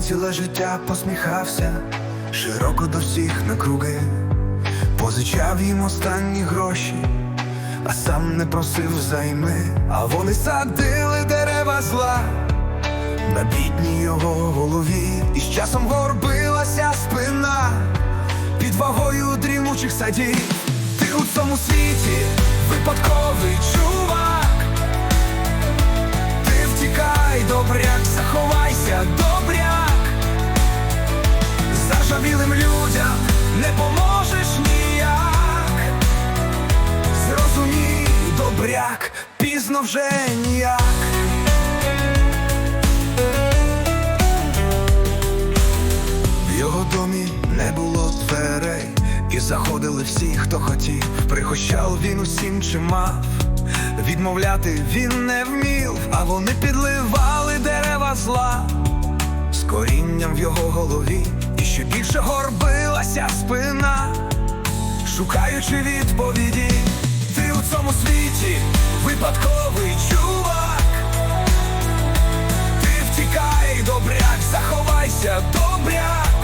ціле життя посміхався, широко до всіх накруги, позичав їм останні гроші, а сам не просив займи, а вони садили дерева зла на бідній його голові, і з часом горбилася спина під вагою дрімучих садів. Ти у цьому світі випадковий чувак. Пізно вже ніяк. В його домі не було дверей, і заходили всі, хто хотів. Пригощав він усім, чим мав. Відмовляти він не вмів, а вони підливали дерева зла з корінням в його голові, і ще більше горбилася спина, шукаючи відповіді. Ти у цьому світі випадковий чувак. Ти втікай, добряк, заховайся, добряк.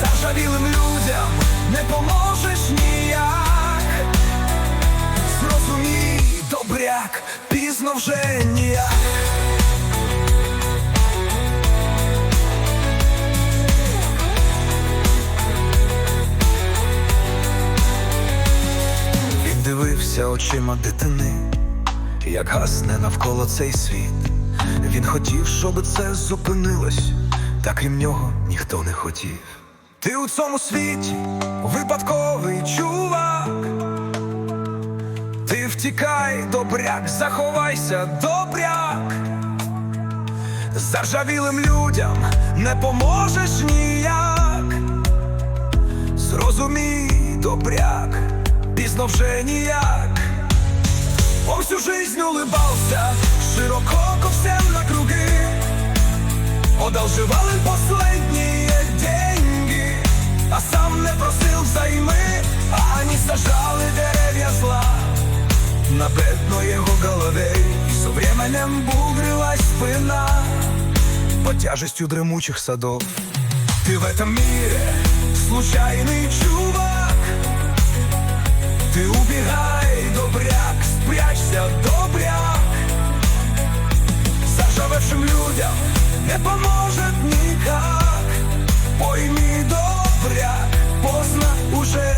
зажавілим людям не поможеш ніяк. Зрозумій, добряк, пізно вже ніяк. Очима дитини, як гасне навколо цей світ. Він хотів, щоб це зупинилось, та крім нього ніхто не хотів. Ти у цьому світі випадковий чувак. Ти втікай, добряк, заховайся, добряк. Заржавілим людям не поможеш ніяк. Зрозумій, добряк, пізно вже ніяк. Он всю жизнь улыбался, широко всем на круги. Одолживал им последние деньги, а сам не просил взаймы, а они сажали деревья зла на бедной его голове. И со временем бугрилась спина под тяжестью дремучих садов. Ты в этом мире случайный чувак, ты убегай, добряк, спрячься, добряк. Заржавевшим людям не поможет никак. Пойми, добряк, поздно уже.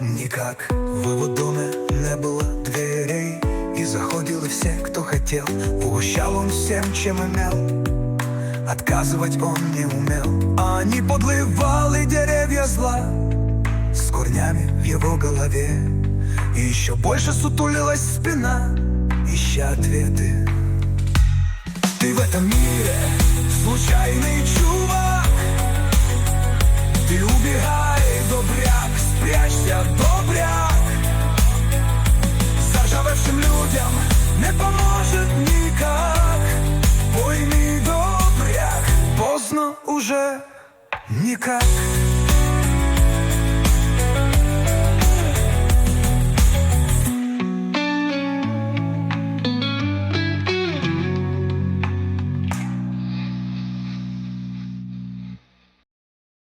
Никак. В его доме не было дверей. И заходили все, кто хотел. Угощал он всем, чем имел. Отказывать он не умел. Они подливали деревья зла с корнями в его голове И еще больше сутулилась спина, ища ответы Ты в этом мире случайный чувак Ты убегай, добряк, спрячься, добряк Заржавевшим людям не поможет никак Пойми, добряк, поздно уже никак